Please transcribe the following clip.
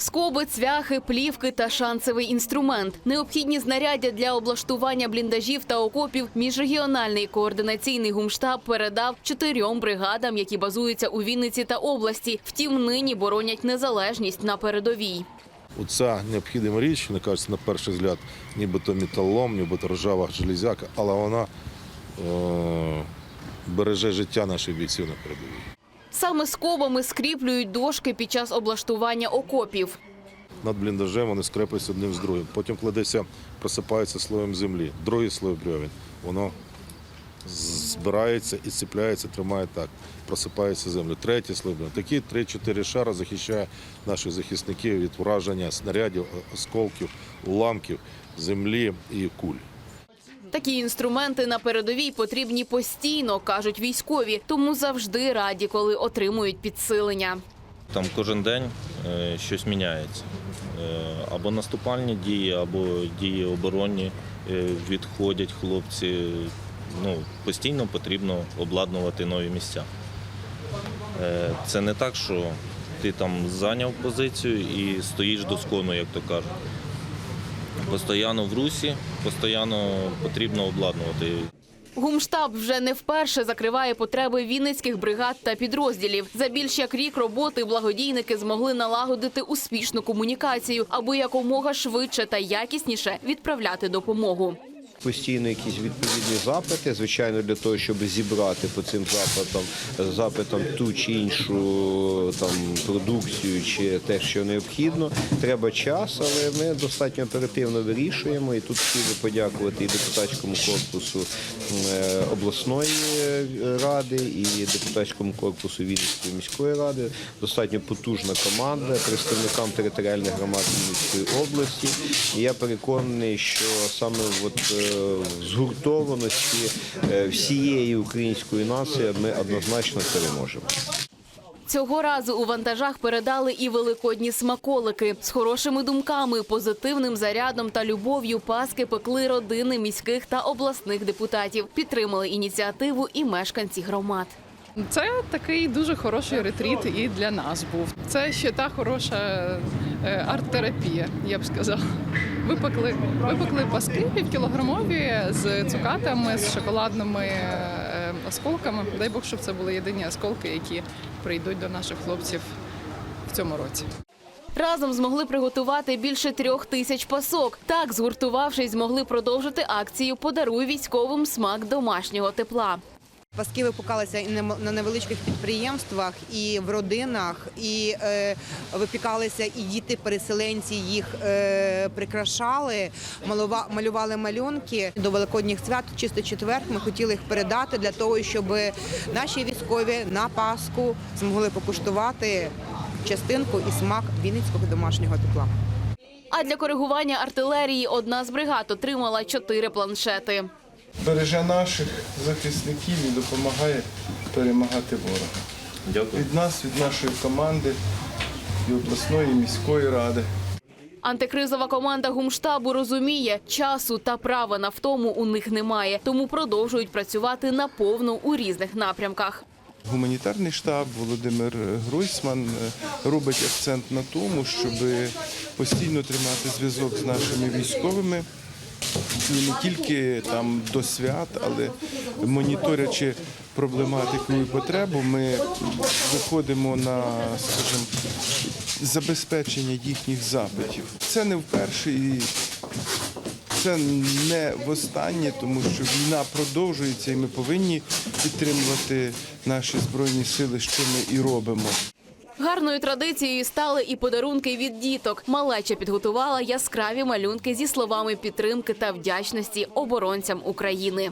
Скоби, цвяхи, плівки та шансовий інструмент. Необхідні знаряддя для облаштування бліндажів та окопів міжрегіональний координаційний гумштаб передав чотирьом бригадам, які базуються у Вінниці та області. Втім, нині боронять незалежність на передовій. Оця необхідна річ, мені кажеться, на перший взгляд, нібито металолом, нібито ржава железяка, але вона е- береже життя наших бійців на передовій. Саме скобами скріплюють дошки під час облаштування окопів. Над бліндажем вони скрепляються одним з другим. Потім кладеться, просипається слоєм землі, другий слой брьовін. Воно збирається і цепляється, тримає так, просипається землю. Третій слой брьовін. Такі 3-4 шара захищає наших захисників від враження снарядів, осколків, уламків, землі і куль. Такі інструменти на передовій потрібні постійно, кажуть військові, тому завжди раді, коли отримують підсилення. Там кожен день е, щось міняється. Е, Або наступальні дії, або дії оборонні е, відходять хлопці. Ну, постійно потрібно обладнувати нові місця. Це не так, що ти там зайняв позицію і стоїш доскону, як то кажуть. Постоянно в русі, постійно потрібно обладнувати. Гумштаб вже не вперше закриває потреби вінницьких бригад та підрозділів. За більш як рік роботи благодійники змогли налагодити успішну комунікацію, аби якомога швидше та якісніше відправляти допомогу. Постійно якісь відповідні запити, звичайно, для того, щоб зібрати по цим запитам запитам ту чи іншу там продукцію чи те, що необхідно. Треба час, але ми достатньо оперативно вирішуємо. І тут хотів подякувати і депутатському корпусу е, обласної е, ради, і депутатському корпусу Вінницької міської ради. Достатньо потужна команда представникам територіальних громад Вінницької області. І я переконаний, що саме от, е, згуртованості е, всієї української нації ми однозначно переможемо. Цього разу у вантажах передали і великодні смаколики з хорошими думками, позитивним зарядом та любов'ю. Паски пекли родини міських та обласних депутатів. Підтримали ініціативу і мешканці громад. Це такий дуже хороший ретріт і для нас був. Це ще та хороша е, арт-терапія, я б сказала. Випекли, випекли паски півкілограмові з цукатами, з шоколадними е, осколками. Дай Бог, щоб це були єдині осколки, які прийдуть до наших хлопців в цьому році. Разом змогли приготувати більше трьох тисяч пасок. Так, згуртувавшись, змогли продовжити акцію Подаруй військовим смак домашнього тепла. Паски випікалися і на невеличких підприємствах, і в родинах, і е, випікалися і діти-переселенці їх е, прикрашали, малува, малювали малюнки до великодніх свят. Чисто четвер ми хотіли їх передати для того, щоб наші військові на Пасху змогли покуштувати частинку і смак вінницького домашнього тепла. А для коригування артилерії одна з бригад отримала чотири планшети. Береже наших захисників і допомагає перемагати ворога. Дякую. Від нас, від нашої команди і обласної, і міської ради. Антикризова команда гумштабу розуміє, часу та права на втому у них немає, тому продовжують працювати наповну у різних напрямках. Гуманітарний штаб Володимир Гройсман е, робить акцент на тому, щоб постійно тримати зв'язок з нашими військовими. І не тільки там до свят, але моніторячи проблематику і потребу, ми виходимо на, скажімо, забезпечення їхніх запитів. Це не вперше і це не востаннє, тому що війна продовжується, і ми повинні підтримувати наші збройні сили, що ми і робимо. Гарною традицією стали і подарунки від діток. Малеча підготувала яскраві малюнки зі словами підтримки та вдячності оборонцям України.